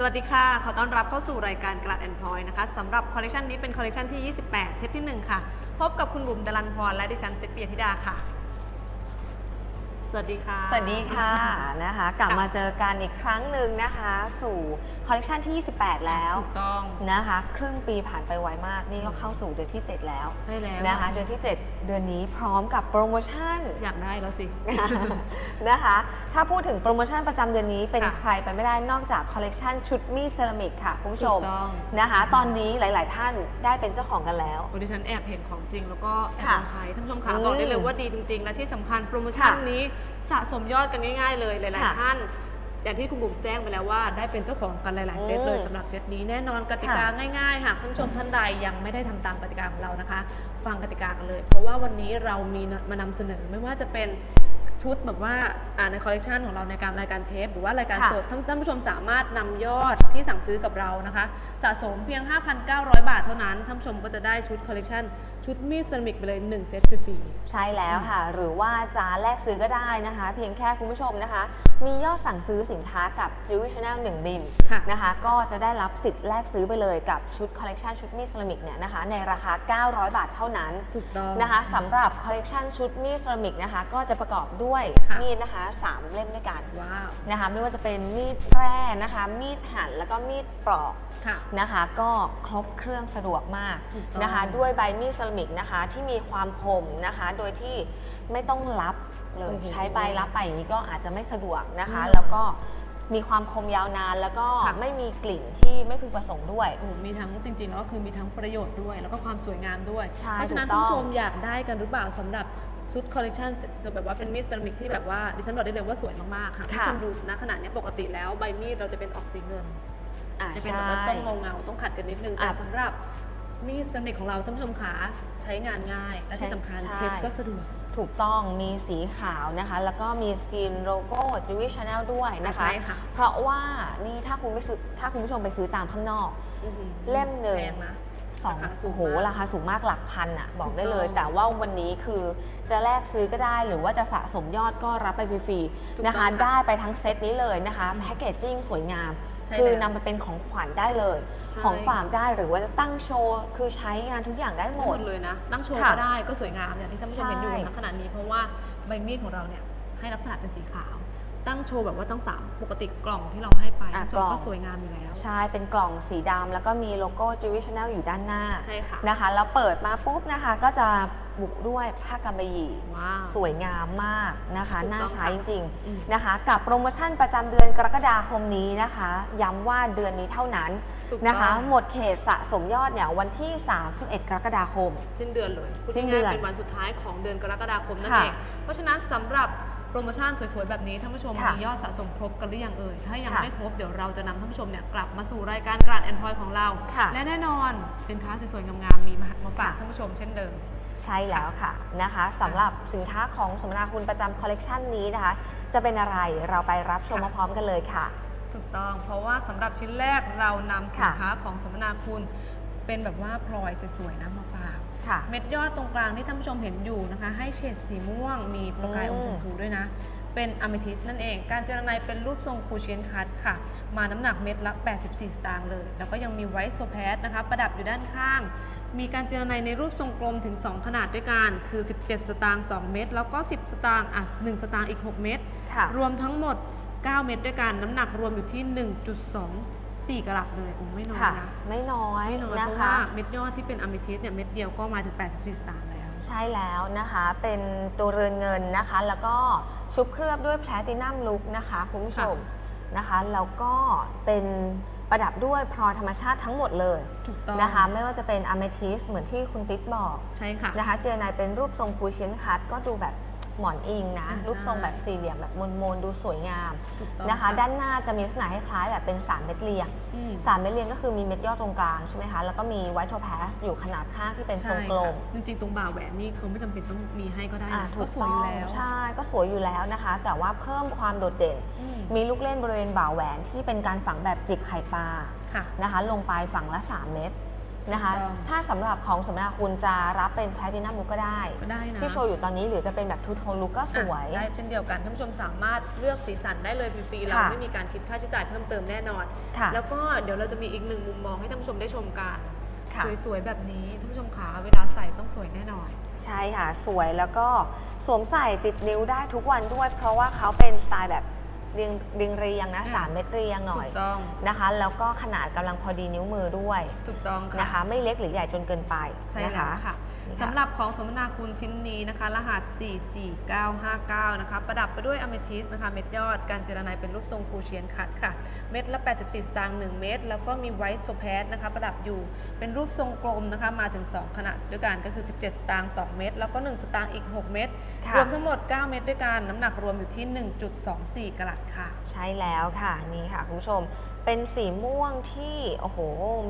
สวัสดีค่ะ ขอต้อนรับเข้าสู่รายการกลัดแอนพลอยนะคะสำหรับคอลเลคชันนี้เป็นคอลเลคชันที่ 28 เทปที่ 1 ค่ะ พบกับคุณบุ๋มดลันพรและดิฉันเต็ดเปียธิดาค่ะ สวัสดีค่ะ สวัสดีค่ะนะคะ กลับค่ะมาเจอกันอีกครั้งหนึ่งนะคะ สู่คอลเลกชันที่ 28 แล้วถูกต้องนะคะ ครึ่งปีผ่านไปไวมาก นี่ก็เข้าสู่เดือนที่ 7 แล้วใช่แล้วนะคะ เดือนที่ 7 เดือนนี้พร้อมกับโปรโมชั่น อยากได้แล้วสิ นะคะ ถ้าพูดถึงโปรโมชั่นประจำเดือนนี้เป็นค่ะใครไปไม่ได้นอกจากคอลเลกชันชุดมีดเซรามิกค่ะคุณผู้ชมถูกต้อง นะคะ ตอนนี้หลาย ๆ ท่านได้เป็นเจ้าของกันแล้ว โอ้ดิฉันแอบเห็นของจริงแล้วก็แอบค่ะลองใช้ท่านผู้ชมค่ะอืมบอกได้เลยว่าดีจริง ๆ และที่สำคัญโปรโมชั่นค่ะนี้สะสมยอดกันง่ายๆเลยหลายค่ะๆท่าน อย่างที่คุณบุ๋มแจ้งไปแล้วว่าได้เป็นเจ้าของกันหลายๆเซตเลยอืมสำหรับเซตนี้แน่นอนกติกาง่ายๆ หากท่านผู้ชมท่านใดยังไม่ได้ทำตามกติกาของเรานะคะฟังกติกากันเลย เพราะว่าวันนี้เรามีมานำเสนอไม่ว่าจะเป็นชุดแบบว่าอ่าในคอลเลกชันของเราในการรายการเทป หรือว่ารายการค่ะสดท่านท่านผู้ชมสามารถนำยอดที่สั่งซื้อกับเรานะคะ สะสมเพียง 5,900 บาทเท่านั้นท่านผู้ชมก็จะได้ชุดคอลเลกชันชุดมีดเซรามิกไปเลยหนึ่งเซตฟรีๆ ใช่แล้วค่ะ หรือว่าจะแลกซื้อก็ได้นะคะ เพียงแค่คุณผู้ชมนะคะ มียอดสั่งซื้อสินค้ากับ j e w i s Channel 1 บินค่ะ นะคะ ก็จะได้รับสิทธิ์แลกซื้อไปเลยกับชุดคอลเลกชันชุดมีดเซรามิกเนี่ยนะคะ ในราคา 900 บาทเท่านั้นถูกต้องนะคะสำหรับคอลเลกชันชุดมีดเซรามิกนะคะก็จะประกอบด้วยค่ะมีดนะคะ3เล่มด้วยกันว้าวนะคะไม่ว่าจะเป็นมีดแร่นะคะ มีดหั่นแล้วก็มีดปลอกค่ะนะคะก็ครบเครื่องสะดวกมากถูกต้องนะคะด้วยใบมีดเซรามิกนะคะที่มีความคมนะคะโดยที่ไม่ต้องรับเลยโอ้โหใช้ใบรับไปอย่างนี้ก็อาจจะไม่สะดวกนะคะอืมแล้วก็ มีความคมยาวนานแล้วก็ค่ะ ไม่มีกลิ่นที่ไม่พึงประสงค์ด้วย โอ้มีทั้งจริงๆแล้วก็คือมีทั้งประโยชน์ด้วย แล้วก็ความสวยงามด้วย ใช่เพราะฉะนั้นถูท่านกต้อง ผู้ชมอยากได้กันหรือเปล่าสำหรับชุดคอลเลกชันแบบว่าเป็นมีดเซรามิกที่แบบว่าดิฉันบอกได้เลยว่าสวยมากๆค่ะท่านค่ะผู้ชมดูนะขนาดนี้ปกติแล้วใบมีดเราจะเป็นออกสีเงิน อ่าจะเป็นใช่แบบว่าต้องเงาเงาๆต้องขัดกันนิดนึง แต่อะสำหรับมีดเซรามิกของเราท่านผู้ชมขาใช้งานง่าย และที่สำคัญใช่ เช็ดก็สะดวก ถูกต้องมีสีขาวนะคะ แล้วก็มีสกรีนโลโก้จิวิชชาแนลด้วยนะคะ ใช่ค่ะ เพราะว่านี่ถ้าคุณไปซื้อถ้าคุณผู้ชมไปซื้อตามข้างนอก อื้อหือเล่มหนึ่ง แพงนะ สองราคาสูงโอ้โหมากราคาสูงมากหลักพันอะบอกได้เลย ถูกต้องแต่ว่าวันนี้คือจะแลกซื้อก็ได้หรือว่าจะสะสมยอดก็รับไปฟรีถูกๆต้องนะคะค่ะได้ไปทั้งเซตนี้เลยนะคะ แพคเกจจิ้งสวยงาม ใช่คือแล้วนำไปเป็นของขวัญได้เลย ใช่ ของฝากได้หรือว่าจะตั้งโชว์ คือใช้งานทุกอย่างได้หหมมด ดเลยนะตั้งโชว์ค่ะก็ได้ก็สวยงามอย่างที่ท่านผู้ชมเห็นอยู่ใช่ ณขณะนี้เพราะว่าใบมีดของเราเนี่ยให้ลักษณะเป็นสีขาว ตั้งโชว์แบบว่าตั้งสามปกติกล่องที่เราให้ไปอะท่านผู้ชกล่มอง ก็สวยงามอยู่แล้ว ใช่ เป็นกล่องสีดำแล้วก็มีโลโก้จิวิชแนลอยู่ด้านหน้าใช่ค่ะ นะคะ แล้วเปิดมาปุ๊บนะคะ ก็จะบุกด้วยผ้ากำมะหยี่ ว้าว สวยงามมากนะคะ ถูกต้องน่าใช้จริงอืม ๆนะคะ กับโปรโมชั่นประจำเดือนกรกฎาคมนี้นะคะ ย้ำว่าเดือนนี้เท่านั้นถูกต้องนะคะ หมดเขตสะสมยอดเนี่ยวันที่ 31 กรกฎาคม สิ้นเดือนเลยพูดสิ้นเดือนง่ายๆเป็นวันสุดท้ายของเดือนกรกฎาคมนั่นค่ะ เองเพราะฉะนั้นสำหรับ โปรโมชั่นสวยๆ แบบนี้ท่านผู้ชมค่ะมียอดสะสมครบกันหรือยังเอ่ย ถ้ายังค่ะไม่ครบเดี๋ยวเราจะนำท่านผู้ชมเนี่ยกลับมาสู่รายการกราดแอนพอยของเรา ค่ะและแน่นอนสินค้าสวยๆงามๆมีมามาฝากค่ะ ท่านผู้ชมเช่นเดิม ใช่แล้วค่ะนะคะสำหรับสินค้าของสมนาคุณประจำคอลเลกชันนี้นะคะ จะเป็นอะไรเราไปรับชมค่ะ พร้อมๆกันเลยค่ะ ถูกต้อง เพราะว่าสำหรับชิ้นแรกเรานำสินค่ะค้าของสมนาคุณ เป็นแบบว่าพลอยสวยๆนะมาฝาก ค่ะเม็ดยอดตรงกลางที่ท่านผู้ชมเห็นอยู่นะคะ ให้เฉดสีม่วงมีประกายอมชมพูด้วยนะ เป็นอะเมทิสนั่นเอง การเจรไนเป็นรูปทรงคูเชียนคัตค่ะ มาน้ำหนักเม็ดละ 84 สตางค์เลย แล้วก็ยังมีไวท์โซแพสนะคะ ประดับอยู่ด้านข้าง มีการเจรไนในรูปทรงกลมถึง 2 ขนาดด้วยกัน คือ 17 สตางค์2เม็ด แล้วก็ 10 สตางค์อะ1สตางค์อีก 6 เม็ดค่ะรวมทั้งหมด 9 เม็ดด้วยกัน น้ำหนักรวมอยู่ที่ 1.24กะรัตเลยโอ้ไม่น้อยค่ะ นะไม่น้อยไม่น้อยนะเพราะคะว่าเม็ดยอดที่เป็นอะเมทิสเนี่ยเม็ดเดียวก็มาถึง 84 สตางค์แล้ว ใช่แล้วนะคะ เป็นตัวเรือนเงินนะคะ แล้วก็ชุบเคลือบด้วยแพลตินัมลุกนะคะคุณผู้ชมนะคะ แล้วก็เป็นประดับด้วยพลอยธรรมชาติทั้งหมดเลยถูกต้องนะคะ ไม่ว่าจะเป็นอะเมทิสเหมือนที่คุณติ๊บบอกใช่ค่ะ นะคะ เจไนเป็นรูปทรงคูเชียนคัตก็ดูแบบ หมอนอิงนะอ่าใช่รูปทรงแบบสี่เหลี่ยมแบบมนๆดูสวยงามถูกต้องนะคะ ด้านหน้าจะมีลักษณะคล้ายๆแบบเป็นสามเม็ดเรียงอืมสามเม็ดเรียงก็คือมีเม็ดยอดตรงกลางใช่ไหมคะแล้วก็มีไวท์โทแพสอยู่ขนาดข้างที่เป็นทรงกลมใช่ค่ะจริงๆตรงบ่าแหวนนี่เขาไม่จำเป็นต้องมีให้ก็ได้อ่านะถูก็กสวยต้ออยู่งแล้วใช่ก็สวยอยู่แล้วนะคะ แต่ว่าเพิ่มความโดดเด่นอืมมีลูกเล่นบริเวณบ่าแหวนที่เป็นการฝังแบบจิกไข่ปลาค่ะนะคะ ลงไปฝังละ 3 เม็ด นะคะถูกต้องถ้าสำหรับของสมนาคุณจะรับเป็นแพลตินัมลุกก็ได้ ก็ได้นะที่โชว์อยู่ตอนนี้หรือจะเป็นแบบทูโทนลุกก็สวย อะได้เช่นเดียวกันท่านผู้ชมสามารถเลือกสีสันได้เลยฟรีๆเราค่ะไม่มีการคิดค่าใช้จ่ายเพิ่มเติมแน่นอน ค่ะแล้วก็เดี๋ยวเราจะมีอีกหนึ่งมุมมองให้ท่านผู้ชมได้ชมกันค่ะ สวยๆแบบนี้ท่านผู้ชมขาเวลาใส่ต้องสวยแน่นอน ใช่ค่ะ สวยแล้วก็สวมใส่ติดนิ้วได้ทุกวันด้วย เพราะว่าเขาเป็นสไตล์แบบ เรียงเรียงเรียงนะอืมสามเม็ดเรียงหน่ถูอยกต้อง นะคะ แล้วก็ขนาดกำลังพอดีนิ้วมือด้วยถูกต้องนะคะ ไม่เล็กหรือใหญ่จนเกินไปใช่นะแล้วคะ ค่ะนี่ค่ะ สำหรับของสมนาคุณชิ้นนี้นะคะ รหัส 44959 นะคะ ประดับไปด้วยอเมทิสนะคะ เม็ดยอด การเจรไนเป็นรูปทรงคูเชียนคัดค่ะ เม็ดละ 84 สตางค์1เม็ดแล้วก็มีไวท์โซแพสนะคะ ประดับอยู่เป็นรูปทรงกลมนะคะ มาถึง 2 ขนาดด้วยกันก็คือ 17 สตางค์2เม็ดแล้วก็ 1 สตางค์อีก 6 เม็ดค่ะ รวมทั้งหมด 9 เม็ดด้วยกัน น้ำหนักรวมอยู่ที่ 1.24 กรัตค่ะใช่แล้วค่ะนี่ค่ะคุณผู้ชมเป็นสีม่วงที่โอ้โห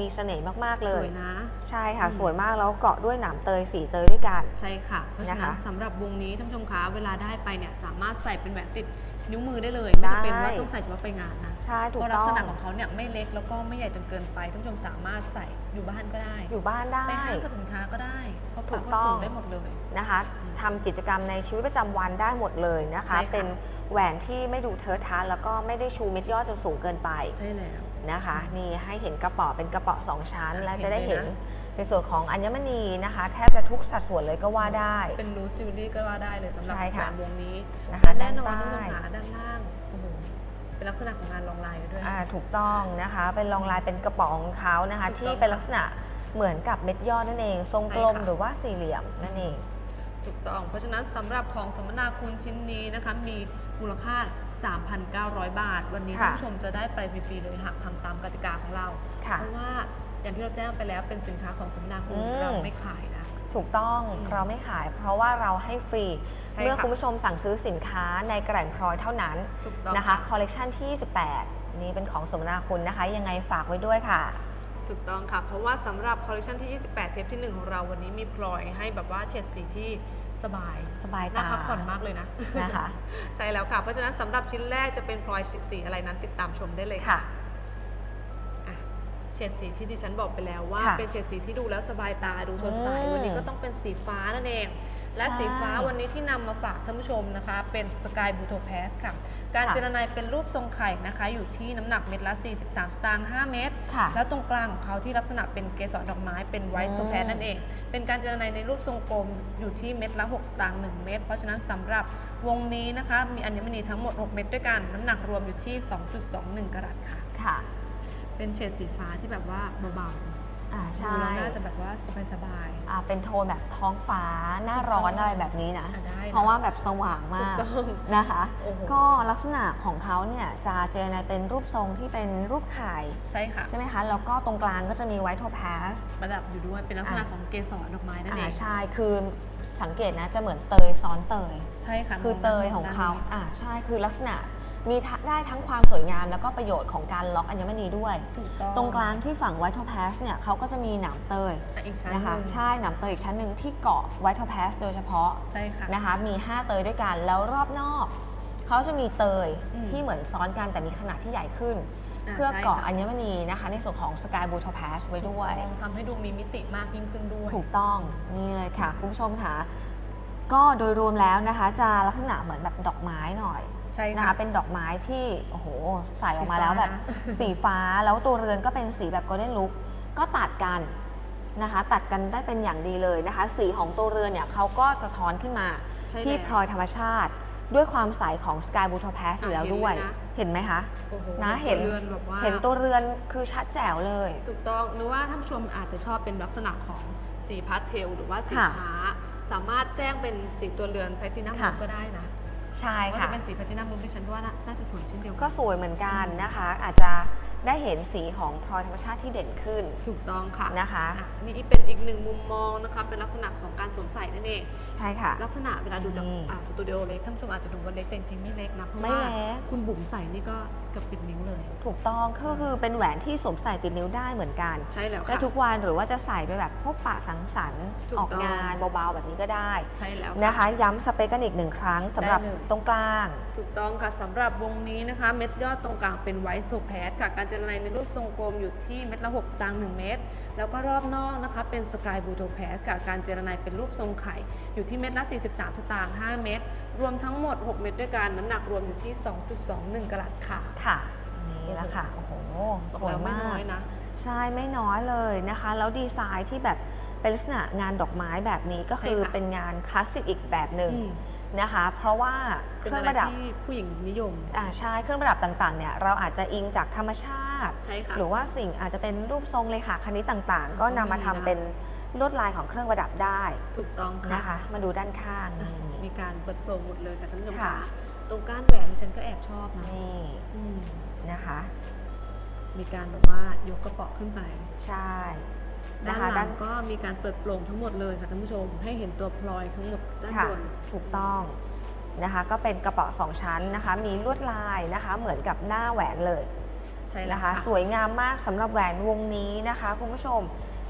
มีเสน่ห์มากๆเลสย วยนะ ใช่ค่ะ อืม สวยมากแล้วเกาะด้วยหนามเตยสีเตยด้วยกัน ใช่ค่ะ เพราะฉะนั้นนะคะสำหรับวงนี้ท่านผู้ชมคะเวลาได้ไปเนี่ยสามารถใส่เป็นแหวนติดนิ้วมือได้เลยไม่จำเป็นได้ ว่าต้องใส่เฉพาะไปงานนะใช่ถูเพกราะลัต้กองษณะของเขาเนี่ยไม่เล็กแล้วก็ไม่ใหญ่จนเกินไปท่านผู้ชมสามารถใส่อยู่บ้านก็ได้อยู่บ้านได้ ไปห้างสรรพสินค้าก็ได้เพราะถูปากกก็ต้อง สูงได้หมดเลย นะคะทำกิจกรรมในชีวิตประจำวันได้หมดเลยนะคะ ใช่ค่ะ เป็น แหวนที่ไม่ดูเทอะทะแล้วก็ไม่ได้ชูเม็ดยอดจนสูงเกินไปใช่แล้ว นะคะ นี่ให้เห็นกระเป๋อเป็นกระเป๋อสองชั้นอะและจะได้เห็นเห็นเลยนะในส่วนของอัญมณีนะคะ แทบจะทุกสัดส่วนเลยก็ว่าได้ เป็นรูทจิวเวลรี่ก็ว่าได้เลยสำหรับใช่แหวค่ะนวงนี้นะคะและแน่นอนด้านท่านผู้ชใต้มขาด้านล่างโอ้โหเป็นลักษณะของงานลองลายด้วย อ่าถูกต้องนะคะ เป็นรองลายเป็นกระป๋องของเขานะคะ ถูกต้องที่เป็นลักษณะเหมือนกับเม็ดยอดนั่นเอง ทรงกลมใช่ค่ะ หรือว่าสี่เหลี่ยมนั่นเอง ถูกต้อง เพราะฉะนั้นสำหรับของสมนาคุณชิ้นนี้นะคะ มี มูลค่า 3,900 บาท วันนี้ค่ะท่านผู้ชมจะได้ไปฟรีๆเลยหากทำตามกติกาของเรา ค่ะเพราะว่าอย่างที่เราแจ้งไปแล้วเป็นสินค้าของสมนาคุณอืม เราไม่ขายนะ ถูกต้องอืมเราไม่ขาย เพราะว่าเราให้ฟรี ใช่เมื่อค่ะคุณผู้ชมสั่งซื้อสินค้าในแกร่งพลอยเท่านั้นถูกต้องนะคะคอลเลกชันที่ 18 นี้เป็นของสมนาคุณนะคะ ยังไงฝากไว้ด้วยค่ะ ถูกต้องค่ะ เพราะว่าสำหรับคอลเลคชันที่ 28 เทปที่ 1 ของเราวันนี้มีพลอยให้แบบว่าเฉดสีที่ สบายสบายน่าตาพักผ่อนมากเลยนะนะคะ ใช่แล้วค่ะ เพราะฉะนั้นสำหรับชิ้นแรกจะเป็นพลอยสีอะไรนั้นติดตามชมได้เลยค่ะค่ะอะเฉดสีที่ดิฉันบอกไปแล้วว่าค่ะเป็นเฉดสีที่ดูแล้วสบายตาดูสดใสอืมวันนี้ก็ต้องเป็นสีฟ้านั่นเอง และใช่สีฟ้าวันนี้ที่นำมาฝากท่านผู้ชมนะคะ เป็นสกายบูโทแพสค่ะ การค่ะเจรไนายเป็นรูปทรงไข่นะคะ อยู่ที่น้ำหนักเม็ดละ 43 สตางค์ 5 เม็ดค่ะแล้วตรงกลางของเขาที่ลักษณะเป็นเกสรดอกไม้เป็นไวท์อืมโทแพสนั่นเอง เป็นการเจรไนายในรูปทรงกลมอยู่ที่เม็ดละ 6 สตางค์1เม็ดเพราะฉะนั้นสำหรับวงนี้นะคะ มีอัญมณีทั้งหมด 6 เม็ดด้วยกันน้ำหนักรวมอยู่ที่ 2.21 กรัตค่ะ ค่ะ เป็นเฉดสีฟ้าที่แบบว่าเบา อ่าๆใช่ดูแล้วน่าจะแบบว่าสบายอ่าเป็นโทนแบบท้องฟ้าหน้าร้อนอะไรแบบนี้นะ อะได้นะเพราะว่าแบบสว่างๆถูมากกต้องนะคะ โอ้โห ก็ลักษณะของเขาเนี่ยจะเจอในเป็นรูปทรงที่เป็นรูปไข่ใช่ค่ะ ใช่ไหมคะ แล้วก็ตรงกลางก็จะมีไวท์โทพาสประดับอยู่ด้วยเป็นลักษณะอะ ของเกสรดอกไม้นั่นเออ่างใช่คือสังเกตนะจะเหมือนเตยซ้อนเตย ใช่ค่ะคือมเตยด้นของเขาด้นนี้อ่าใช่คือลักษณะ มีทะได้ทั้งความสวยงามแล้วก็ประโยชน์ของการล็อกอัญมณีด้วย ถูกต้องตรงกลางที่ฝั่งไวท์โทพาสเนี่ยเขาก็จะมีหนามเตยอะอีกชั้นนะคะหนึ่งใช่หนามเตยอีกชั้นหนึ่งที่เกาะไวท์โทพาสโดยเฉพาะ ใช่ค่ะ นะคะมี 5 เตยด้วยกัน แล้วรอบนอก เขาจะมีเตยอืมที่เหมือนซ้อนกันแต่มีขนาดที่ใหญ่ขึ้นอะเพื่อใช่เกาะค่ะอัญมณีนะคะ ในส่วนของสกายบูโทพาสไว้ด้วย ทำให้ดูมีมิติมากยิ่งขึ้นด้วยถูกต้อง นี่เลยค่ะ คุณผู้ชมค่ะ ก็โดยรวมแล้วนะคะ จะลักษณะเหมือนแบบดอกไม้หน่อย ใช่นะค่ะคะเป็นดอกไม้ที่โอ้โหใส่ออกมาสีฟ้าแล้วแบบนะสีฟ้าแล้วตัวเรือนก็เป็นสีแบบโกลเด้นลุ k ก็ตัดกันนะคะ ตัดกันได้เป็นอย่างดีเลยนะคะ สีของตัวเรือนเนี่ยเขาก็สะท้อนขึ้นมาใช่ที่แล้วพลอยธรรมชาติ ด้วยความใสของสกายบูโทพาสอยู่แล้วอะเห็นด้วยเลยนะ เห็นไหมคะ โอ้โหนะเห็น ตัวเรือนแบบว่าเห็นตัวเรือนคือชัดแจ๋วเลย ถูกต้องหรือว่าท่านผู้ชมอาจจะชอบเป็นลักษณะของสีพาสเทลหรือว่าสีค่ะฟ้า สามารถแจ้งเป็นสีตัวเรือนแพลตินัมค่ะ ก็ได้นะ ใช่ว่าค่ะ จะเป็นสีแพลตินัมลุคที่ฉันก็ว่าน่าน่าจะสวยเช่นเดียวกัก็สวยเหมือนกันนะคะ อาจจะได้เห็นสีของพลอยธรรมชาติที่เด่นขึ้นถูกต้องค่ะ นะคะ อ่นี่เป็นอีกหนึ่งมุมมองนะคะ เป็นลักษณะของการสวมใส่นั่นเอง ใช่ค่ะ ลักษณะเวลาดูจากนี่อ่าสตูดิโอเล็กท่านผู้ชมอาจจะดูว่าเล็กแต่จริงๆไม่เล็กนะเพราะไม่ว่าเล็ก คุณบุ๋มใส่นี่ก็เกือบปิดนิ้วเลย ถูกต้องก็คือเป็นแหวนที่สวมใส่ติดนิ้วได้เหมือนกัน ใช่แล้วและค่ะ ทุกวันหรือว่าจะใส่ไปแบบพบปะสังสรรค์ถูกออกต้อง งานเบาๆแบบนี้ก็ได้ ใช่แล้ว นะคะ ย้ำสเปคกันอีกหนึ่งครั้งสำหรับได้เลย ตรงกลาง ถูกต้องค่ะสำหรับวงนี้นะคะ เม็ดยอดตรงกลางเป็นไวท์โทแพสค่ะ การเจรไนในรูปทรงกลมอยู่ที่เม็ดละ6สตางค์1เม็ด แล้วก็รอบนอกนะคะเป็นสกายบูโทแพสกับการเจรไนเป็นรูปทรงไข่ อยู่ที่เม็ดละ 43สตางค์5เม็ดรวมทั้งหมด 6 เม็ดด้วยกันน้ำหนักรวมอยู่ที่ 2.21กะรัตค่ะ ค่ะ นี่แหละค่ะ โอ้โหบอสกวยแล้วไม่มาน้กอยนะใช่ไม่น้อยเลยนะคะ แล้วดีไซน์ที่แบบเป็นลักษณะงานดอกไม้แบบนี้ก็คือใช่ค่ะเป็นงานคลาสสิกอีกแบบหนึ่งอืมนะคะ เพราะว่าเคเป็นรื่องอะไรประดับที่ผู้หญิงนิยมอ่าใช่เครื่องประดับต่างๆเนี่ยเราอาจจะอิงจากธรรมชาติ ใช่ค่ะ หรือว่าสิ่งอาจจะเป็นรูปทรงเลขาคณิตต่างๆ ก็นำมาทำมีนะเป็นลวดลายของเครื่องประดับได้ถูกต้องค่ะ นะคะ มาดูด้านข้างอะนี่ มีการเปิดโปร่งหมดเลยค่ะท่านผู้ชมค่ะ ค่ะ ตรงก้านแหวนดิฉันก็แอบชอบนะนี่อืมนะคะ มีการแบบว่ายกกระเป๋อขึ้นไป ใช่ ด้านะนคะหลัด้างนก็มีการเปิดโปร่งทั้งหมดเลยค่ะท่านผู้ชม ให้เห็นตัวพลอยทั้งหมดด้านค่ะ บน ถูกต้องนะคะ ก็เป็นกระเป๋าสองชั้นนะคะ มีลวดลายนะคะ เหมือนกับหน้าแหวนเลย ใช่แล้วนะคะค่ะสวยงามมากสำหรับแหวนวงนี้นะคะคุณผู้ชม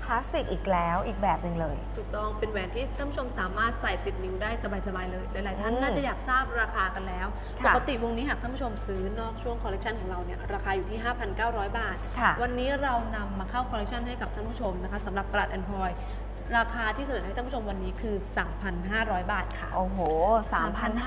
คลาสสิกอีกแล้วอีกแบบหนึ่งเลย ถูกต้องเป็นแหวนที่ท่านผู้ชมสามารถใส่ติดนิ้วได้สบายๆเลย หลายๆท่านอืมน่าจะอยากทราบราคากันแล้ว ค่ะปกติวงนี้หากท่านผู้ชมซื้อนอกช่วงคอลเลกชันของเราเนี่ยราคาอยู่ที่ 5,900 บาท ค่ะวันนี้เรานำมาเข้าคอลเลกชันให้กับท่านผู้ชมนะคะสำหรับกระดาษแอนพลอย ราคาที่เสนอให้ท่านผู้ชมวันนี้คือ 3,500 บาทค่ะโอ้โห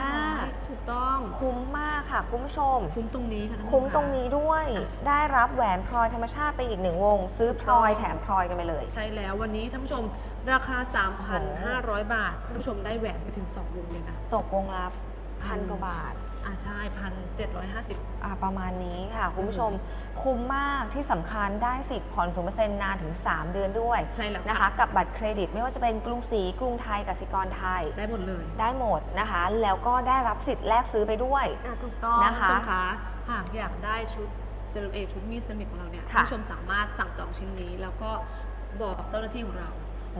3,500 ถูกต้อง คุ้มมากค่ะ คุณผู้ชม คุ้มตรงนี้ค่ะท่านผู้ชคุ้มค่ะตรงนี้ด้วย ได้รับแหวนพลอยธรรมชาติไปอีกหนึ่งวง ซื้อพลอยแถมพลอยกันไปเลย ใช่แล้ววันนี้ท่านผู้ชมราคา 3,500 บาทท่านผู้ชมได้แหวนไปถึง 2 วงเลยนะ ตกวงละพันกว่าบาท อ่าใช่พันเจ็ดร้อยห้าสิบอ่าประมาณนี้ค่ะ คุณผู้ชม คุ้มมากที่สำคัญได้สิทธิ์ผ่อนศูนย์เปอร์เซ็นต์นานถึง 3 เดือนด้วยใช่แล้วนะคะ กับบัตรเครดิตไม่ว่าจะเป็นกรุงศรีกรุงไทยกสิกรไทย ได้หมดเลย ได้หมดนะคะ แล้วก็ได้รับสิทธิ์แลกซื้อไปด้วย อะถูกต้องนะคะณผู้ชมคะหากอยากได้ชุดเซรามิกชุดมีดเซรามิกของเราเนี่ยค่ะท่านผู้ชมสามารถสั่งจองชิ้นนี้ แล้วก็บอกเจ้าหน้าที่ของเรา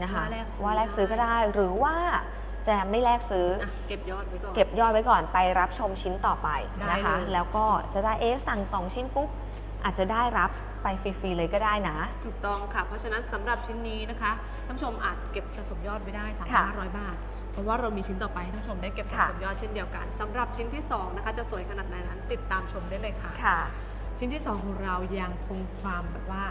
นะคะว่าแลกซื้อ ว่าแลกซื้อก็ได้หรือว่าจะไม่แลกซื้อออะเก็บยอดไว้ก่อน เก็บยอดไว้ก่อนไปรับชมชิ้นต่อไปได้นะคะ เลย แล้วก็จะได้เอะสั่งสองชิ้นปุ๊บ อาจจะได้รับไปฟรีๆเลยก็ได้นะ ถูกต้องค่ะ เพราะฉะนั้นสำหรับชิ้นนี้นะคะท่านผู้ชมอาจเก็บสะสมยอดไว้ได้ค่ะ3,500 บาท เพราะว่าเรามีชิ้นต่อไปให้ท่านผู้ชมได้เก็บสะค่ะสมยอดเช่นเดียวกันสำหรับชิ้นที่สองนะคะจะสวยขนาดไหนนั้น ติดตามชมได้เลยค่ะ ค่ะ ชิ้นที่2ของเรายังคงความแบบว่า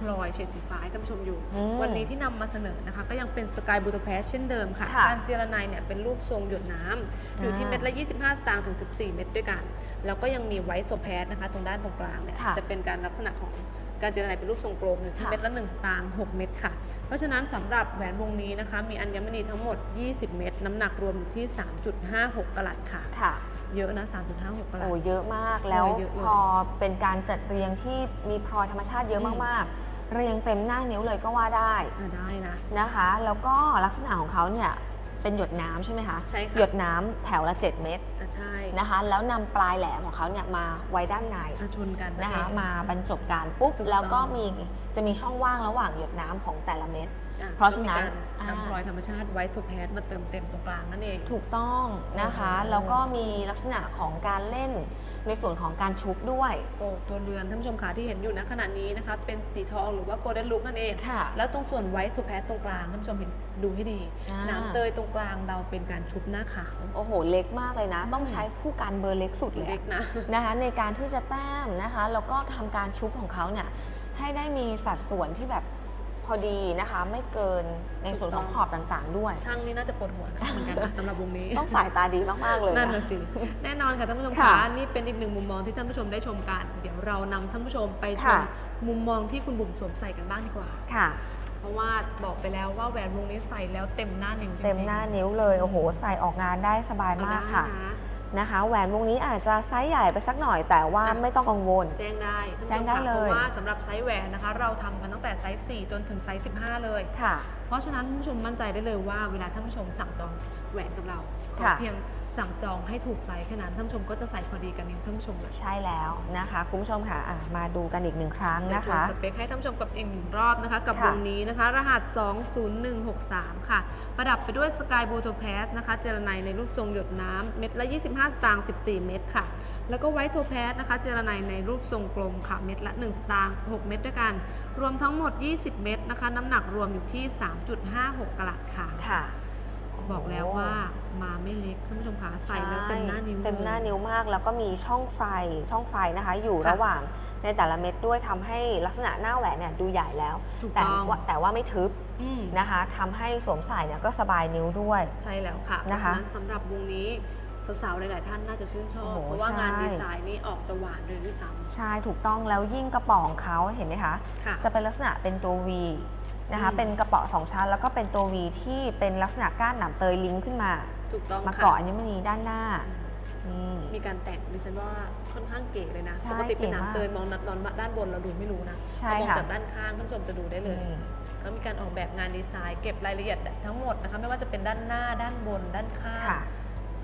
พลอยเฉดสีฟ้าให้ท่านผู้ชมอยู่ อืมวันนี้ที่นำมาเสนอนะคะ ก็ยังเป็นสกายบูโตแพสเช่นเดิมค่ะค่ะการเจรไนเนี่ยเป็นรูปทรงหยดน้ำอยู่ที่อ่าเม็ดละ 25 สตางค์ถึง 14 เม็ดด้วยกัน แล้วก็ยังมีไวท์โซแพสนะคะ ตรงด้านตรงกลางเนี่ยค่ะจะเป็นการลักษณะของการเจรไนเป็นรูปทรงกลมอยู่ที่ค่ะ เม็ดละ 1 สตางค์ 6 เม็ดค่ะ เพราะฉะนั้นสำหรับแหวนวงนี้นะคะ มีอัญมณีทั้งหมด 20 เม็ดน้ำหนักรวมอยู่ที่ 3.56 กะรัตค่ะ ค่ะ เยอะนะ 3.56 กะรัต โอ้เยอะมากแล้วเยอะเลยพอเป็นการจัดเรียงที่มีพลอยธรรมชาติเยอะอืมมากๆ เรียงเต็มหน้านิ้วเลยก็ว่าได้อะได้นะ นะคะ แล้วก็ลักษณะของเขาเนี่ยเป็นหยดน้ำใช่ไหมคะใช่ค่ะ หยดน้ำแถวละ 7 เม็ดอะใช่นะคะ แล้วนำปลายแหลมของเขาเนี่ยมาไว้ด้านในอะชนกันนะคะ เอง มาบรรจบกันปุ๊บ ถูกต้อง แล้วก็มีจะมีช่องว่างระหว่างหยดน้ำของแต่ละเม็ดอ่ เพราะฉะนั้นก็มีการนำพลอยธรรมชาติไว้โซแพสมาเติมเต็มตรงกลางนั่นเอง ถูกต้องนะคะโอ้โหแล้วก็มีลักษณะของการเล่นในส่วนของการชุบด้วยโอ้ตัวเรือนท่านผู้ชมคะที่เห็นอยู่ณขณะนี้นะคะเป็นสีทองหรือว่าโกลเด้นลุกนั่นเองค่ะ แล้วตรงส่วนไว้โซแพสตรงกลางท่านผู้ชมเห็นดูให้ดีอ่าหน้ำเตยตรงกลางเราเป็นการชุบหน้าขาวโอ้โห เล็กมากเลยนะ ต้องใช้ผู้การเบอร์เล็กสุดเลยเล็กนะนะคะในการที่จะแต้มนะคะแล้วก็ทำการชุบของเขาเนี่ยให้ได้มีสัดส่วนที่แบบพ อดีนะคะ ไม่เกินในส่วนของขอบต่างๆ ด้วย ช่างนี่น่าจะปวดหัวนะเหมือนกันนะสำหรับวงนี้ ต้องสายตาดีมากๆเลยนั่นนะน่ะสิแน่นอนค่ะท่านผู้ชมค่ะคะนี่เป็นอีกหนึ่งมุมมองที่ท่านผู้ชมได้ชมกัน เดี๋ยวเรานำท่านผู้ชมไปชมค่ะมุมมองที่คุณบุ๋มสวมใส่กันบ้างดีกว่าค่ะเพราะว่าบอกไปแล้วว่าแหวนวงนี้ใส่แล้วเต็มหน้านิ้วจริงๆเต็มหน้านิ้วเลยโอ้โห ใส่ออกงานได้สบายเอามากได้ค่ะ นะนะคะ แหวนวงนี้อาจจะไซส์ใหญ่ไปสักหน่อยแต่ว่าอะไม่ต้องกังวล แจ้งได้ท่านผู้ชมแจ้งได้ค่ะเลยเพราะว่าสำหรับไซส์แหวนนะคะ เราทำกันตั้งแต่ไซส์ 4 จนถึงไซส์ 15 เลย ค่ะ เพราะฉะนั้นท่านผู้ชมมั่นใจได้เลยว่าเวลาท่านผู้ชมสั่งจองแหวนกับเราขอค่ะ เพียง สั่งจองให้ถูกไซส์แค่นั้นท่านผู้ชมก็จะใส่พอดีกับนิ้วท่านผู้ชมเลยใช่แล้วนะคะ คุณผู้ชมค่ะอะ มาดูกันอีกหนึ่งครั้งเดี๋ยวนะทวนคะสเปคให้ท่านผู้ชมกับอีกหนึ่งรอบนะคะ กับค่ะวงนี้นะคะ รหัส 20163 ค่ะ ประดับไปด้วยสกายบูโตแพสนะคะ เจรไนในรูปทรงหยดน้ำเม็ดละ 25 สตางค์14 เม็ดค่ะ แล้วก็ไวท์โทแพสนะคะ เจรไนในรูปทรงกลมค่ะ เม็ดละ 1 สตางค์6เม็ดด้วยกัน รวมทั้งหมด 20 เม็ดนะคะ น้ำหนักรวมอยู่ที่ 3.56กะรัตค่ะค่ะ บอกแล้วว่ามาไม่เล็กท่านผู้ชมคะใส่แล้วเต็มหน้านิ้วเต็มหน้าลยนิ้วมาก แล้วก็มีช่องไฟช่องไฟนะคะ อยู่ค่ะระหว่างในแต่ละเม็ดด้วยทำให้ลักษณะหน้าแหวนเนี่ยดูใหญ่แล้วถูกแต่ต้องว่าแต่ว่าไม่ทึบอืมนะคะทำให้สวมใส่เนี่ยก็สบายนิ้วด้วย ใช่แล้วค่ะเพนะราะคะฉะนั้นสำหรับวงนี้สาวๆ หลายๆ ท่านน่าจะชื่นชอบโอ้โหเพราะว่างานใช่ดีไซน์นี่ออกจะหวานเลยด้วยซ้ใช่ ถูกต้องแล้วยิ่งกระป๋องเขาเห็นไหมคะำค่ะจะเป็นลักษณะเป็นตัว V นะคะอืมเป็นกระเป๋อสองชั้น แล้วก็เป็นตัว V ที่เป็นลักษณะก้านหนามเตยลิงก์ขึ้นมา ถูกต้องมาค่ะเกาะอัญมณีด้านหน้านี่มีการแต่งดิฉันว่าค่อนข้างเก๋เลยนะใช่ปกติเป็นเก๋มากน้ำเตยมองนัดนอนด้านบนเราดูไม่รู้นะใช่พอมองค่ะจากด้านข้างท่านผู้ชมจะดูได้เลยนี่ก็มีการออกแบบงานดีไซน์เก็บรายละเอียดทั้งหมดนะคะไม่ว่าจะเป็นด้านหน้าด้านบนด้านข้างค่ะ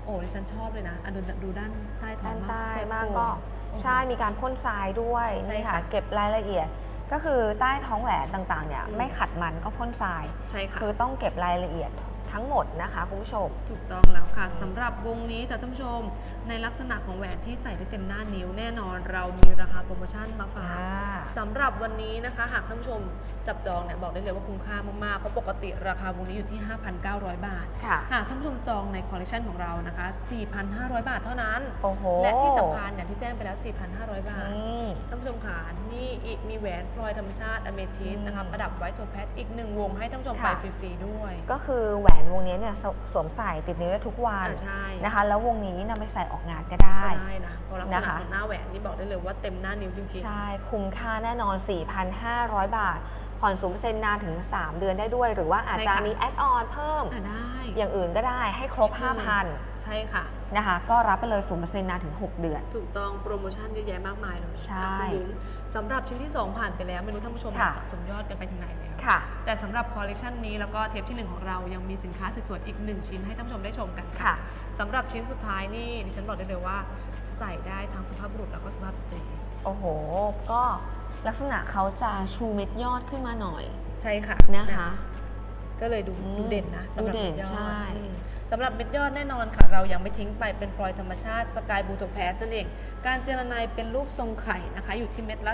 โอ้ดิฉันชอบเลยนะอะดูดูด้านใต้ท้อด้างนใต้เปิดมากโปร่งก็โอ้โหใช่มีการพ่นทรายด้วยใช่นี่ค่ะค่ะ เก็บรายละเอียด ก็คือใต้ท้องแหวนต่างๆเนี่ยอืมไม่ขัดมันก็พ่นทราย ใช่ค่ะ คือต้องเก็บรายละเอียดทั้งหมดนะคะคุณผู้ชม ถูกต้องแล้วค่ะสำหรับวงนี้แต่ท่านผู้ชมในลักษณะของแหวนที่ใส่ได้เต็มหน้านิ้วแน่นอน เรามีราคาโปรโมชั่นมาฝากอ่า สำหรับวันนี้นะคะ หากท่านผู้ชม จับจองเนี่ยบอกได้เลยว่าคุ้มค่ามากๆ เพราะปกติราคาวงนี้อยู่ที่ 5,900 บาทค่ะหากท่านผู้ชมจองในคอลเลคชันของเรานะคะ 4,500 บาทเท่านั้น โอ้โห และที่สำคัญอย่างที่แจ้งไปแล้ว 4,500 บาทนี่ท่านผู้ชมค่ะนี่อีกมีแหวนพลอยธรรมชาติอเมทิสอืมนะคะประดับไว้โทแพทอีกหนึ่งวงให้ท่านผู้ชมไปค่ะ ฟรีๆด้วย ก็คือแหวนวงนี้เนี่ยสสวมใส่ติดนิ้วได้ทุกวันอ่าใช่ นะคะ แล้ววงนี้นำไปใส่ออกงานก็ได้ได้นะเพราะลักษนะณะคะ ของหน้าแหวนนี่บอกได้เลยว่าเต็มหน้านิ้วจริงใช่ คุ้มค่าแน่นอน 4,500 บาทผ่อนสูงเซ็นนานถึง 3 เดือนได้ด้วย หรือว่าอาจใช่จะค่ะมีแอดออนเพิ่มๆอะได้ อย่างอื่นก็ได้ให้ครบ อืม 5,000ใช่ค่ะ นะคะ ก็รับไปเลย0%นานถึง 6 เดือน ถูกต้องโปรโมชั่นเยอะแยะมากมายเลยใช่อะคุณบุ๋มสำหรับชิ้นที่ 2 ผ่านไปแล้วไม่รู้ท่านผู้ชมค่ะ สะสมยอดกันไปถึงไหนแล้ว ค่ะ แต่สำหรับคอลเลกชันนี้แล้วก็เทปทีหนึ่1 ของเรายังมีสินค้าสวยๆอีกหนึ่งชิ้นให้ท่านผู้ชมได้ชมกันค่ะ สำหรับชิ้นสุดท้ายนี่ดิฉันบอกได้เลยว่า ใส่ได้ทั้งสุภาพบุรุษแล้วก็สุภาพสตรี โอ้โห ก็ ลักษณะเขาจะชูเม็ดยอดขึ้นมาหน่อยใช่ค่ะนะคะ ก็เลยดูอืมดูเด่นนะสำหรับดูเด่นเม็ดยอดใช่อืมสำหรับเม็ดยอดแน่นอนค่ะ เรายังไม่ทิ้งไปเป็นพลอยธรรมชาติสกายบูโตแพสนั่นเอง การเจรไนเป็นรูปทรงไข่นะคะ อยู่ที่เม็ดละ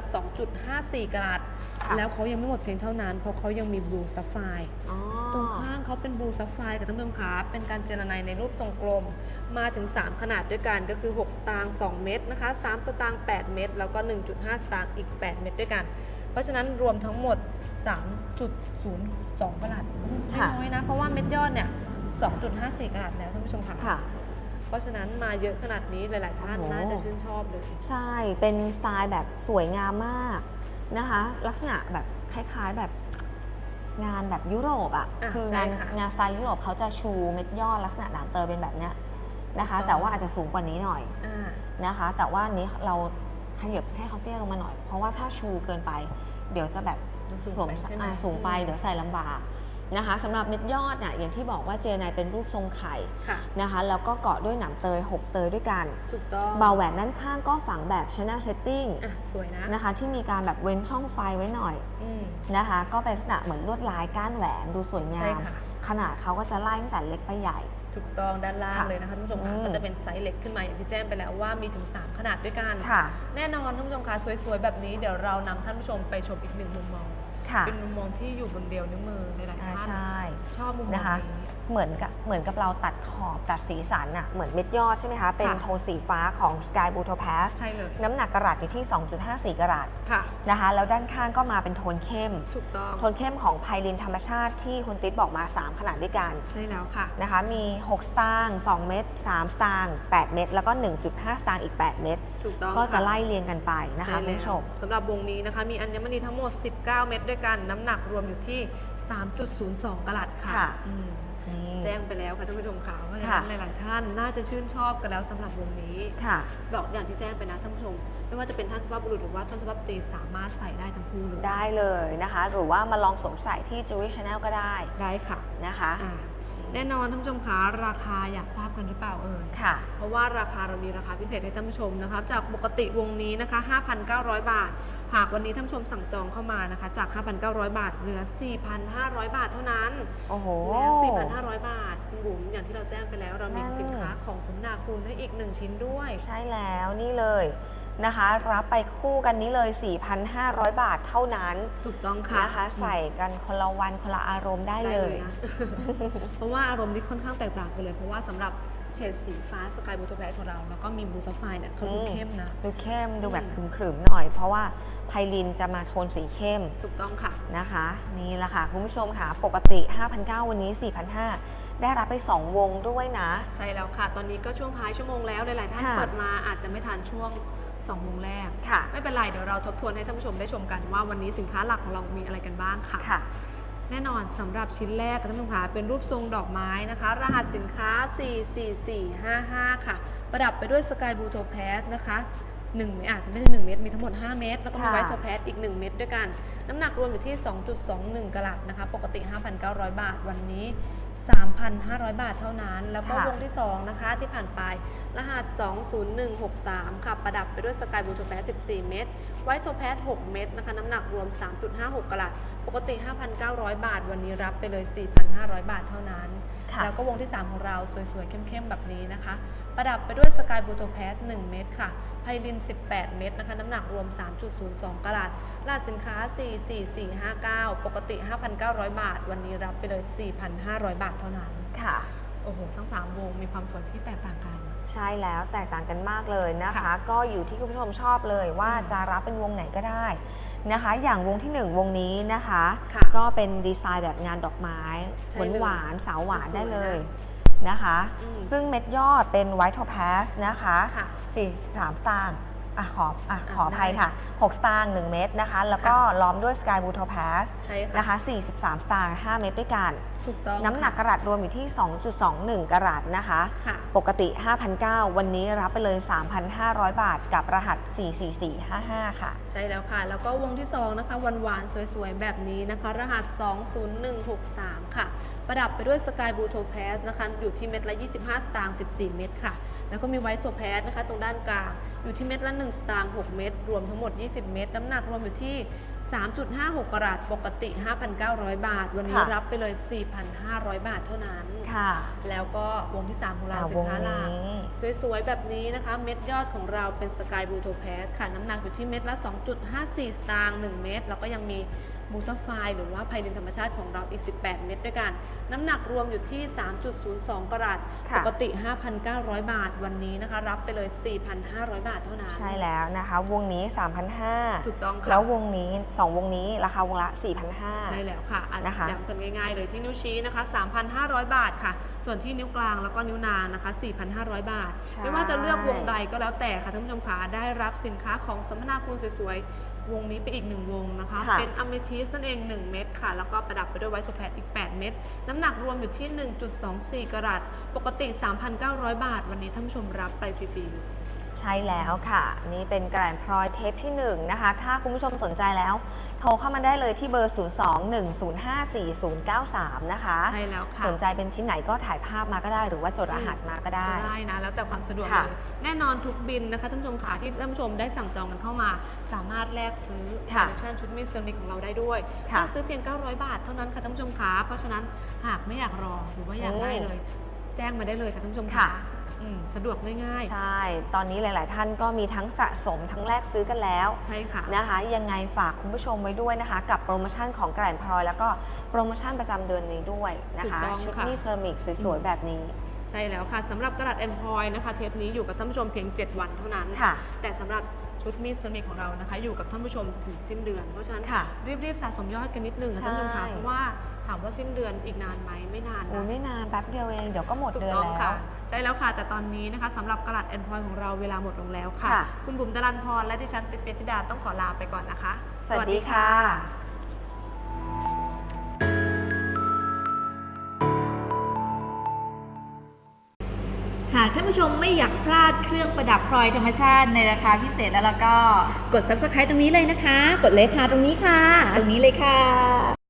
2.54 กรัตค่ะแล้วเขายังไม่หมดเพียงเท่านั้น เพราะเขายังมีบลูซัฟไฟอ๋อตรงข้าง เขาเป็นบลูซัฟไฟกับท่านผู้ชมคะเป็นการเจรไนในรูปทรงกลม มาถึง 3 ขนาดด้วยกันก็คือ 6 สตางค์2เม็ดนะคะ 3 สตางค์8เม็ดแล้วก็ 1.5 สตางค์อีก 8 เม็ดด้วยกัน เพราะฉะนั้นรวมทั้งหมด 3.02กรัตไม่ค่ะน้อยนะ เพราะว่าเม็ดยอดเนี่ย 2.54กรัตแล้วท่านผู้ชมค่ะค่ะเพราะฉะนั้นมาเยอะขนาดนี้หลาย ๆ ท่านโอ้โหน่าจะชื่นชอบเลย ใช่เป็นสไตล์แบบสวยงามมากนะคะ ลักษณะแบบคล้าย ๆ แบบ งานแบบยุโรปอะอะคืใช่งานค่ะ งานสไตล์ยุโรปเขาจะชูเม็ดยอดลักษณะหนามเตยเป็นแบบเนี้ยนะคะถูกต้องแต่ว่าอาจจะสูงกว่านี้หน่อยอ่านะคะ แต่ว่าอันนี้เราขยับให้เขาเตี้ยลงมาหน่อย เพราะว่าถ้าชูเกินไป เดี๋ยวจะแบบสูงสวมไปใช่ไหม อ่าสูงไปอืมเดี๋ยวใส่ลำบาก นะคะสำหรับเม็ดยอดเนี่ยอย่างที่บอกว่าเจไนเป็นรูปทรงไข่ค่ะ นะคะแล้วก็เกาะด้วยหนามเตยหกเตยด้วยกัน ถูกต้องเบาแหวนด้านข้างก็ฝังแบบ channel setting อะ สวยนะนะคะที่มีการแบบเว้นช่องไฟไว้หน่อยอืม นะคะ ก็เป็นลักษณะเหมือนลวดลายก้านแหวนดูสวยงาใช่ม ค่ะ ขนาดเขาก็จะไล่ตั้งแต่เล็กไปใหญ่ ถูกต้องด้านล่างค่ะเลยนะคะท่านผู้ชมค่ะอืม ก็จะเป็นไซส์เล็กขึ้นมาอย่างที่แจ้งไปแล้วว่ามีถึง 3 ขนาดด้วยกัน ค่ะ แน่นอนท่านผู้ชมคะสวยๆ แบบนี้เดี๋ยวเรานำท่านผู้ชมไปชมอีกหนึ่งมุมมอง ค่ะเป็นมุมมองที่อยู่บนเดียวนิ้วมือในหลายอ่าท่านใช่ ชอบมุมมองนะคะ นี้ เหมือนกับเหมือนกับเราตัดขอบตัดสีสันอะเหมือนเม็ดยอดใช่ไหมคะ เป็นค่ะโทนสีฟ้าของ Sky b l u t o p a s ใช่เลย น้ำหนักกระรัตอยู่ที่ 2.54 กรัตค่ะนะคะ แล้วด้านข้างก็มาเป็นโทนเข้ม ถูกต้อง โทนเข้มของไพลินธรรมชาติที่คุณติ๊ดบอกมา 3 ขนาดด้วยกัน ใช่แล้วค่ะ นะคะ มี 6 สตางค์2เม็ด3สตางค์8เม็ดแล้วก็ 1.5 สตางค์อีก 8 เม็ดถูกต้องก็จะค่ไล่เรียงกันไปนะคะใช่คุณแล้วผู้ชมสำหรับวงนี้นะคะ มีอัญมณีทั้งหมด 19 เม็ดด้วยกัน น้ำหนักรวมอยู่ที่ 3.02 กรัตค่ะค่ะอืมนี่ แจ้งไปแล้วค่ะท่านผู้ชมค่ะเพราะฉะค่ะนั้นหลายๆท่านน่าจะชื่นชอบกันแล้วสำหรับวงนี้ค่ะบอกอย่างที่แจ้งไปนะท่านผู้ชม ไม่ว่าจะเป็นท่านสุภาพบุรุษหรือว่าท่านสุภาพสตรีสามารถใส่ได้ทั้งคู่เลยได้เลยนะคะ หรือว่ามาลองสวมใส่ที่ Jewelry Channel ก็ได้ได้ค่ะนะคะอ่า แน่นอนท่านผู้ชมคะราคาอยากทราบกันหรือเปล่าเอ่ยค่ะ เพราะว่าราคาเรามีราคาพิเศษให้ท่านผู้ชมนะคะจากปกติวงนี้นะคะ 5,900 บาท หากวันนี้ท่านผู้ชมสั่งจองเข้ามานะคะ จาก 5,900 บาท เหลือ 4,500 บาทเท่านั้น โอ้โหแล้ว4,500 บาท คุณบุ๋มอย่างที่เราแจ้งไปแล้วเรามีนั่นสินค้าของสมนาคุณให้อีกหนึ่งชิ้นด้วย ใช่แล้วนี่เลย นะคะ รับไปคู่กันนี้เลย 4,500 บาทเท่านั้นถูกต้องค่ะนะคะ ใส่กันคนละวันคนละอารมณ์ได้ได้เลเลยย นะ เพราะว่าอารมณ์ที่ค่อนข้างแตกต่างกันเลย เพราะว่าสำหรับเฉดสีฟ้าสกายบูโทแพสของเรา แล้วก็มีบลูทัฟไฟเนี่ยเขาดูอืม เข้มนะ ดูเข้มดูแบบอืม ขรึมๆหน่อย เพราะว่าไพลินจะมาโทนสีเข้ม ถูกต้องค่ะ นะคะ นี่แหละค่ะ คุณผู้ชมค่ะ ปกติ 5,900 วันนี้ 4,500 ได้รับไป 2 วงด้วยนะ ใช่แล้วค่ะ ตอนนี้ก็ช่วงท้ายชั่วโมงแล้วหลายๆท่านค่ะเปิดมาอาจจะไม่ทันช่วง 2โมงแรก ค่ะ ไม่เป็นไรเดี๋ยวเราทบทวนให้ท่านผู้ชมได้ชมกันว่าวันนี้สินค้าหลักของเรามีอะไรกันบ้างค่ะ ค่ะ แน่นอนสำหรับชิ้นแรกค่ะท่านผู้ชมคะเป็นรูปทรงดอกไม้นะคะ รหัสสินค้า 44455 ค่ะ ประดับไปด้วยสกายบูโทแพสนะคะ1เมตรอาจจะไม่ใช่1เม็ดมีทั้งหมด 5 เม็ดแล้วก็มีค่ะ ไวท์โทแพสอีก 1 เม็ดด้วยกัน น้ำหนักรวมอยู่ที่ 2.21กะรัตนะคะ ปกติ 5,900 บาทวันนี้ 3,500 บาทเท่านั้น แล้วก็ค่ะ วงที่ 2 นะคะ ที่ผ่านไป รหัส 20163 ค่ะ ประดับไปด้วยสกายบูโทแพส14 เม็ดไวท์โทแพส6เม็ดนะคะ น้ำหนักรวม 3.56กะรัตปกติ 5,900 บาท วันนี้รับไปเลย 4,500 บาทเท่านั้น ค่ะ แล้วก็วงที่ 3 ของเราสวยๆ เข้มๆ แบบนี้นะคะ ประดับไปด้วยสกายบูโตแพส1เม็ดค่ะ ไพลิน 18 เม็ดนะคะ น้ำหนักรวม 3.02กะรัตรหัสสินค้า 44459 ปกติ 5,900 บาท วันนี้รับไปเลย 4,500 บาทเท่านั้น ค่ะ โอ้โห ทั้ง 3 วงมีความสวยที่แตกต่างกัน ใช่แล้วแตกต่างกันมากเลยนะคะ ค่ะ ก็อยู่ที่คุณผู้ชมชอบเลยว่าอืมจะรับเป็นวงไหนก็ได้นะคะ อย่างวงที่1วงนี้นะคะ ค่ะ ก็เป็นดีไซน์แบบงานดอกไม้ ใช่หวานเลยหวานๆสาวหวานสวยได้เลยนะนะคะ อืมซึ่งเม็ดยอดเป็นไวท์โทแพสนะคะค่ะ43สตางค์อะขออะอะขออภัยได้ค่ะ 6 สตางค์1เม็ดนะคะ แล้วก็ล้อมด้วยสกายบูโทแพสใช่ค่ะนะคะ43 สตางค์5เม็ดด้วยกัน ถูกต้องน้ำหนักกค่ะระรัตรวมอยู่ที่ 2.21กรัตนะคะ ค่ะ ปกติ 5,900 วันนี้รับไปเลย 3,500 บาทกับรหัส 44455 ค่ะ ใช่แล้วค่ะ แล้วก็วงที่ 2 นะคะหวานๆ สวยๆ แบบนี้นะคะ รหัส 20163 ค่ะ ประดับไปด้วยสกายบูโทแพสนะคะอยู่ที่เม็ดละ 25 สตางค์14 เม็ดค่ะ แล้วก็มีไวท์โทแพสนะคะตรงด้านกลางอยู่ที่เม็ดละ 1 สตางค์6เม็ดรวมทั้งหมด 20 เม็ดน้ำหนักรวมอยู่ที่ 3.56 กรัตปกติ 5,900 บาท วันนี้ค่ะรับไปเลย 4,500 บาทเท่านั้น ค่ะแล้วก็วงที่ 3 ของเราอะสิวนงค้าหลัก นี้ สวยๆ แบบนี้นะคะ เม็ดยอดของเราเป็นสกายบลูโทแพสค่ะ น้ำหนักอยู่ที่เม็ดละ 2.54 สตางค์1เม็ดแล้วก็ยังมี บูซาไฟหรือว่าไพลินธรรมชาติของเราอีก 18 เม็ดด้วยกัน น้ำหนักรวมอยู่ที่ 3.02 กรัตค่ะปกติ 5,900 บาทวันนี้นะคะ รับไปเลย 4,500 บาทเท่านั้น ใช่แล้วนะคะ วงนี้ 3,500ถูกต้องค่ะแล้ววงนี้ 2 วงนี้ ราคาวงละ 4,500 ใช่แล้วค่ะอ่นะคะย้ำกันง่ายๆเลยที่นิ้วชี้นะคะ 3,500 บาทค่ะ ส่วนที่นิ้วกลางแล้วก็นิ้วนางนะคะ 4,500 บาทใช่ไม่ว่าจะเลือกวงใดก็แล้วแต่ค่ะท่านผู้ชมคะได้รับสินค้าของสมนาคุณสวยๆ วงนี้ไปอีกหนึ่งวงนะคะ ค่ะ เป็นอเมทิสนั่นเอง 1 เม็ดค่ะ แล้วก็ประดับไปด้วยไวท์โทแพดอีก 8 เม็ดน้ำหนักรวมอยู่ที่ 1.24 กรัตปกติ 3,900 บาท วันนี้ท่านผู้ชมรับไปฟรีๆ ใช่แล้วค่ะ นี่เป็นแกรนพลอยเทปที่ 1 นะคะ ถ้าคุณผู้ชมสนใจแล้ว โทรเข้ามาได้เลยที่เบอร์ 02-1054093 นะคะ ใช่แล้วค่ะ สนใจเป็นชิ้นไหนก็ถ่ายภาพมาก็ได้ หรือว่าจดรหัสมาก็ได้ ได้นะ แล้วแต่ความสะดวกค่ะเลยแน่นอนทุกบินนะคะท่านผู้ชมค่ะที่ท่านผู้ชมได้สั่งจองกันเข้ามา สามารถแลกซื้อคอค่ะลเลคชันชุดมิสเตอร์มิกของเราได้ด้วยค่ะแลกซื้อเพียง 900 บาทเท่านั้นค่ะท่านผู้ชมค่ะเพราะฉะนั้นหากไม่อยากรอหรือว่าอยากอืมได้เลย แจ้งมาได้เลยค่ะท่านผู้ชมค่ะ อืมสะดวกง่ายใช่ ตอนนี้หลาย ๆ ท่านก็มีทั้งสะสมทั้งแลกซื้อกันแล้วๆใช่ค่ะ นะคะ ยังไงฝากคุณผู้ชมไว้ด้วยนะคะ กับโปรโมชั่นของแกรนพลอยแล้วก็โปรโมชั่นประจำเดือนนี้ด้วยนะคะ ถูกต้องชุดค่ะนี้เซรามิกสวยๆแบบนี้ใช่แล้วค่ะสำหรับกระดาษแอนพอยนะคะ เทปนี้อยู่กับท่านผู้ชมเพียง 7 วันเท่านั้น ค่ะ แต่สำหรับชุดมิสเตอร์มิกของเรานะคะ อยู่กับท่านผู้ชมถึงสิ้นเดือน เพราะฉะนั้นค่ะ รีบๆสะสมยอดกันนิดนึงนะท่านผู้ชมค่ะใช่เพราะว่าถามว่าสิ้นเดือนอีกนานไหมไม่นานโอ้นะไม่นานแป๊บเดียวเอง เดี๋ยวก็หมดถูกเดือนต้องแล้วค่ะ ใช่แล้วค่ะ แต่ตอนนี้นะคะสำหรับกระดาษแอนพอยของเราเวลาหมดลงแล้วค่ะ ค่ะ คุณบุ๋มดารันพรและดิฉันติ๊กเปียธิดาต้องขอลาไปก่อนนะคะ สวัสดีค่ะหากท่านผู้ชมไม่อยากพลาดเครื่องประดับพลอยธรรมชาติในราคาพิเศษแล้วแล้วก็ กด subscribe ตรงนี้เลยนะคะ กดเลยค่ะตรงนี้ค่ะ ตรงนี้เลยค่ะ